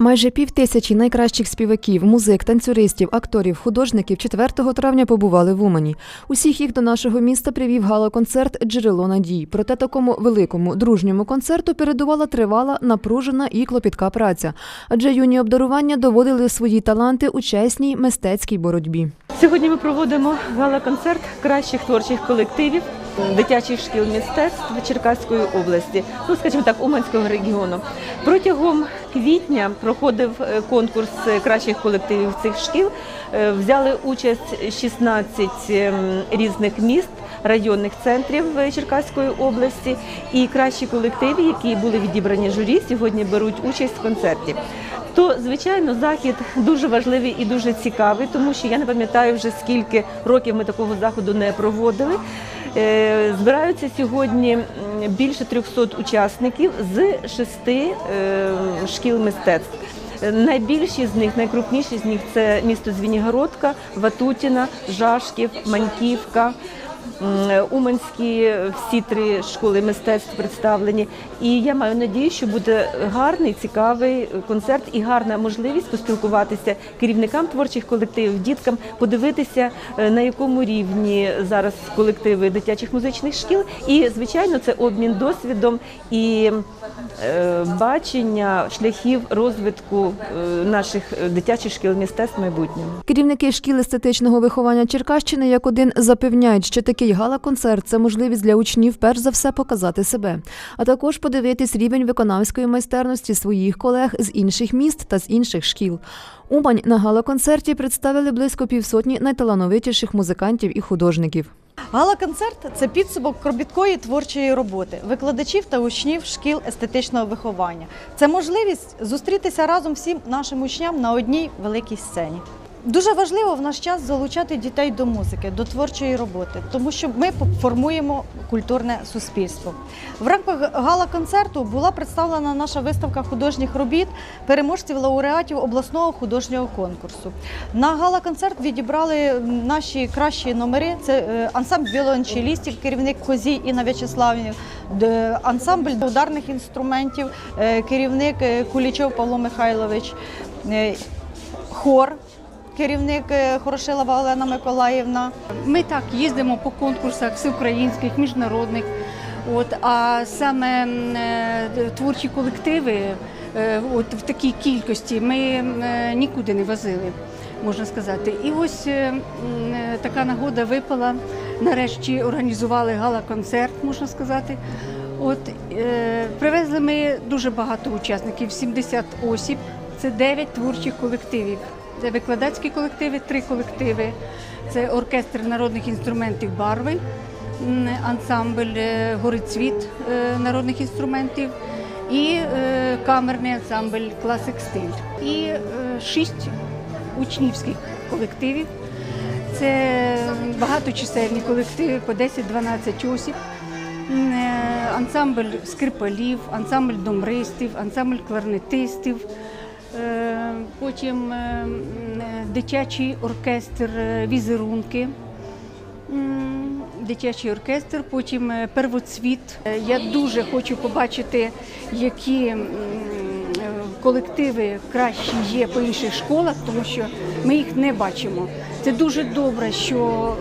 Майже пів тисячі найкращих співаків, музик, танцюристів, акторів, художників 4 травня побували в Умані. Усіх їх до нашого міста привів гала-концерт Джерело надій. Проте такому великому дружньому концерту передувала тривала, напружена і клопітка праця. Адже юні обдарування доводили свої таланти у чесній мистецькій боротьбі. Сьогодні ми проводимо гала-концерт кращих творчих колективів дитячих шкіл мистецтв Черкаської області, ну скажімо так, Уманського регіону. Протягом квітня проходив е, конкурс кращих колективів цих шкіл. Е, Взяли участь 16 ем, різних міст. Районних центрів е, Черкаської області і кращі колективи, які були відібрані журі, сьогодні беруть участь в концерті. То, звичайно, захід дуже важливий і дуже цікавий, тому що я не пам'ятаю вже скільки років ми такого заходу не проводили. Е, Збираються сьогодні більше 300 учасників з шести е, шкіл мистецтв. Найбільші з них, найкрупніші з них це місто Звінігородка, Ватутіна, Жашків, Маньківка. М, Уманські всі три школи мистецтв представлені. І я маю надію, що буде гарний, цікавий концерт і гарна можливість поспілкуватися керівникам творчих колективів, діткам, подивитися, е, на якому рівні зараз колективи дитячих музичних шкіл. І, звичайно, це обмін досвідом і е, бачення шляхів розвитку е, наших е, дитячих шкіл мистецтв в майбутньому. Керівники шкіл естетичного виховання Черкащини як один запевняють, що такий гала-концерт це можливість для учнів перш за все показати себе, а також подивитись рівень виконавської майстерності своїх колег з інших міст та з інших шкіл. Умань на гала-концерті представили близько півсотні найталановитіших музикантів і художників. Гала-концерт це підсумок кробіткої творчої роботи викладачів та учнів шкіл естетичного виховання. Це можливість зустрітися разом всім нашим учням на одній великій сцені. Дуже важливо в наш час залучати дітей до музики, до творчої роботи, тому що ми формуємо культурне суспільство. В рамках гала-концерту була представлена наша виставка художніх робіт переможців лауреатів обласного художнього конкурсу. На гала-концерт відібрали наші кращі номери. Це е, ансамбль віолончелістів, керівник Козій Інна В'ячеславівна, д- ансамбль ударних інструментів, е, керівник е, Кулічов Павло Михайлович, хор. Керівник е, Хорошилова Олена Миколаївна, Ми так їздимо по конкурсах всеукраїнських, міжнародних. От, а саме е, творчі колективи е, от, в такій кількості ми нікуди не возили, можна сказати. І ось така нагода випала. Нарешті організували гала-концерт, можна сказати. От, е, привезли ми дуже багато учасників, 70 осіб. Це 9 творчих колективів. Це викладацькі колективи, три колективи. Це оркестр народних інструментів Барви, ансамбль е, Горицвіт е, народних інструментів і е, камерний ансамбль Класик Стиль. І шість учнівських колективів. Це багаточисельні колективи по 10-12 осіб. Ансамбль скрипалів, ансамбль домристів, ансамбль кларнетистів. Е, Потім е, е, дитячий оркестр візерунки, дитячий оркестр, потім первоцвіт. Я дуже хочу побачити, які колективи кращі є по інших школах, тому що ми їх не бачимо. Це дуже добре, що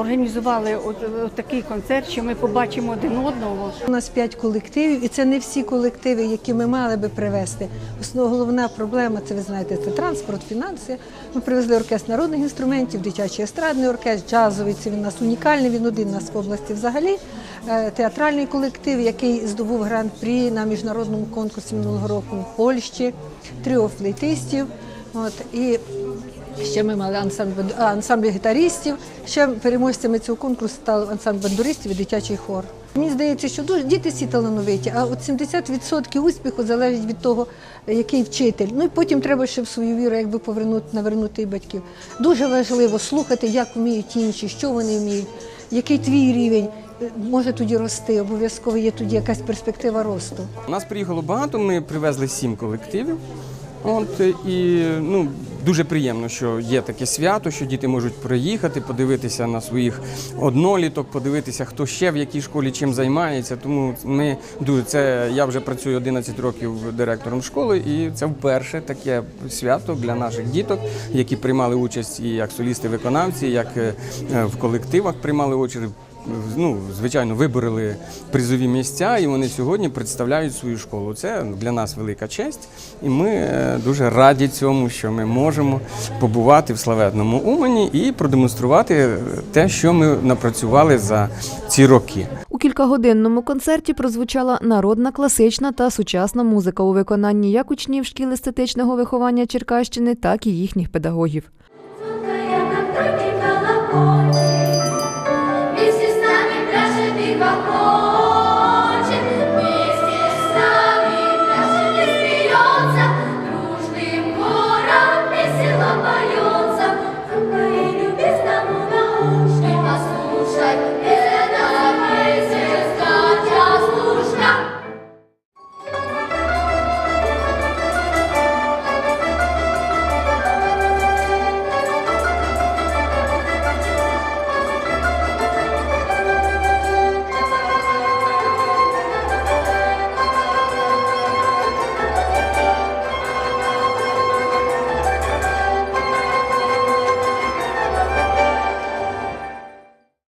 організували от, от такий концерт, що ми побачимо один одного. У нас п'ять колективів, і це не всі колективи, які ми мали би привезти. Основна головна проблема це ви знаєте, це транспорт, фінанси. Ми привезли оркестр народних інструментів, дитячий естрадний оркестр, джазовий. Це він у нас унікальний. Він один у нас в області взагалі. Е, Театральний колектив, який здобув гран-прі на міжнародному конкурсі минулого року в Польщі, тріо флейтистів. От і Ще ми мали ансамбль, ансамбль гітаристів. Ще переможцями цього конкурсу став ансамбль бандуристів і дитячий хор. Мені здається, що дуже діти всі талановиті, а от 70% успіху залежить від того, який вчитель. Ну і потім треба ще в свою віру, якби повернути, навернути і батьків. Дуже важливо слухати, як вміють інші, що вони вміють, який твій рівень. Може тоді рости, обов'язково є тоді якась перспектива росту. У нас приїхало багато, ми привезли сім колективів. От і ну дуже приємно, що є таке свято, що діти можуть приїхати, подивитися на своїх одноліток, подивитися, хто ще в якій школі чим займається. Тому ми дуже це. Я вже працюю 11 років директором школи, і це вперше таке свято для наших діток, які приймали участь і як солісти-виконавці, як е, в колективах приймали участь. Ну, звичайно, вибороли призові місця, і вони сьогодні представляють свою школу. Це для нас велика честь, і ми е, дуже раді цьому, що ми можемо побувати в славетному Умані і продемонструвати те, що ми напрацювали за ці роки. У кількагодинному концерті прозвучала народна, класична та сучасна музика у виконанні як учнів шкіл естетичного виховання Черкащини, так і їхніх педагогів.